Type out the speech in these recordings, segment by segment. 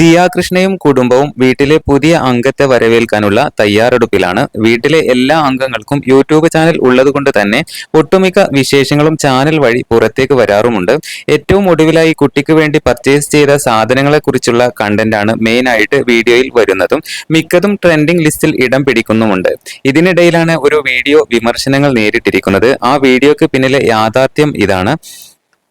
ദിയ കൃഷ്ണയും കുടുംബവും വീട്ടിലെ പുതിയ അംഗത്തെ വരവേൽക്കാനുള്ള തയ്യാറെടുപ്പിലാണ്. വീട്ടിലെ എല്ലാ അംഗങ്ങൾക്കും യൂട്യൂബ് ചാനൽ ഉള്ളതുകൊണ്ട് തന്നെ ഒട്ടുമിക്ക വിശേഷങ്ങളും ചാനൽ വഴി പുറത്തേക്ക് വരാറുമുണ്ട്. ഏറ്റവും ഒടുവിലായി കുട്ടിക്ക് വേണ്ടി പർച്ചേസ് ചെയ്ത സാധനങ്ങളെക്കുറിച്ചുള്ള കണ്ടന്റാണ് മെയിൻ ആയിട്ട് വീഡിയോയിൽ വരുന്നതും മിക്കതും ട്രെൻഡിംഗ് ലിസ്റ്റിൽ ഇടം പിടിക്കുന്നുമുണ്ട്. ഇതിനിടയിലാണ് ഒരു വീഡിയോ വിമർശനങ്ങൾ നേരിട്ടിരിക്കുന്നത്. ആ വീഡിയോക്ക് പിന്നിലെ യാഥാർത്ഥ്യം ഇതാണ്.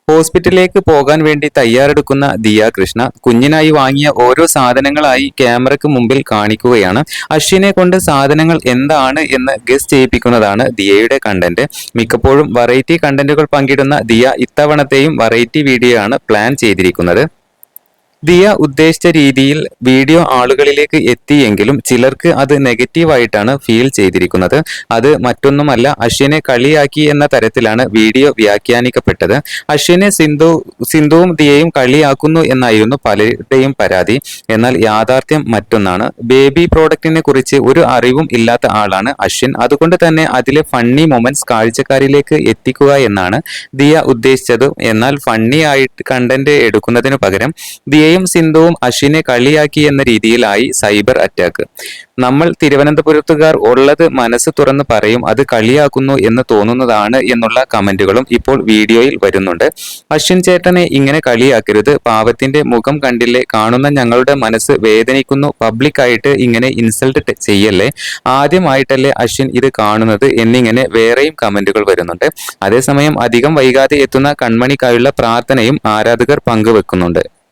ഹോസ്പിറ്റലിലേക്ക് പോകാൻ വേണ്ടി തയ്യാറെടുക്കുന്ന ദിയ കൃഷ്ണ കുഞ്ഞിനായി വാങ്ങിയ ഓരോ സാധനങ്ങളായി ക്യാമറയ്ക്ക് മുമ്പിൽ കാണിക്കുകയാണ്. അശ്വിനെ കൊണ്ട് സാധനങ്ങൾ എന്താണ് എന്ന് ഗസ് ചെയ്യിപ്പിക്കുന്നതാണ് ദിയയുടെ കണ്ടന്റ് മിക്കപ്പോഴും വെറൈറ്റി കണ്ടന്റുകൾ പങ്കിടുന്ന ദിയ ഇത്തവണത്തെയും വെറൈറ്റി വീഡിയോ ആണ് പ്ലാൻ ചെയ്തിരിക്കുന്നത്. ദിയ ഉദ്ദേശിച്ച രീതിയിൽ വീഡിയോ ആളുകളിലേക്ക് എത്തിയെങ്കിലും ചിലർക്ക് അത് നെഗറ്റീവായിട്ടാണ് ഫീൽ ചെയ്തിരിക്കുന്നത്. അത് മറ്റൊന്നുമല്ല അശ്വിനെ കളിയാക്കി എന്ന തരത്തിലാണ് വീഡിയോ വ്യാഖ്യാനിക്കപ്പെട്ടത്. അശ്വിനെ സിന്ധു സിന്ധുവും ദിയയും കളിയാക്കുന്നു എന്നായിരുന്നു പലരുടെയും പരാതി. എന്നാൽ യാഥാർത്ഥ്യം മറ്റൊന്നാണ്. ബേബി പ്രോഡക്റ്റിനെ കുറിച്ച് ഒരു അറിവും ഇല്ലാത്ത ആളാണ് അശ്വിൻ. അതുകൊണ്ട് തന്നെ അതിലെ ഫണ്ണി മൊമെന്റ്സ് കാഴ്ചക്കാരിലേക്ക് എത്തിക്കുക എന്നാണ് ദിയ ഉദ്ദേശിച്ചത്. എന്നാൽ ഫണ്ണി ആയിട്ട് കണ്ടന്റ് എടുക്കുന്നതിന് പകരം ദിയയും സിന്ധുവും അശ്വിനെ കളിയാക്കി എന്ന രീതിയിലായി സൈബർ അറ്റാക്ക് നമ്മൾ തിരുവനന്തപുരത്തുകാർ ഉള്ളത് മനസ്സ് തുറന്ന് പറയും അത് കളിയാക്കുന്നു എന്ന് തോന്നുന്നതാണ് എന്നുള്ള കമന്റുകളും ഇപ്പോൾ വീഡിയോയിൽ വരുന്നുണ്ട്. അശ്വിൻ ചേട്ടനെ ഇങ്ങനെ കളിയാക്കരുത്. പാവത്തിന്റെ മുഖം കണ്ടില്ലേ? കാണുന്ന ഞങ്ങളുടെ മനസ്സ് വേദനിക്കുന്നു. പബ്ലിക്കായിട്ട് ഇങ്ങനെ ഇൻസൾട്ട് ചെയ്യല്ലേ? ആദ്യമായിട്ടല്ലേ അശ്വിൻ ഇത് കാണുന്നത് എന്നിങ്ങനെ വേറെയും കമന്റുകൾ വരുന്നുണ്ട്. അതേസമയം അധികം വൈകാതെ എത്തുന്ന കൺമണിക്കായുള്ള പ്രാർത്ഥനയും ആരാധകർ പങ്കുവെക്കുന്നുണ്ട്.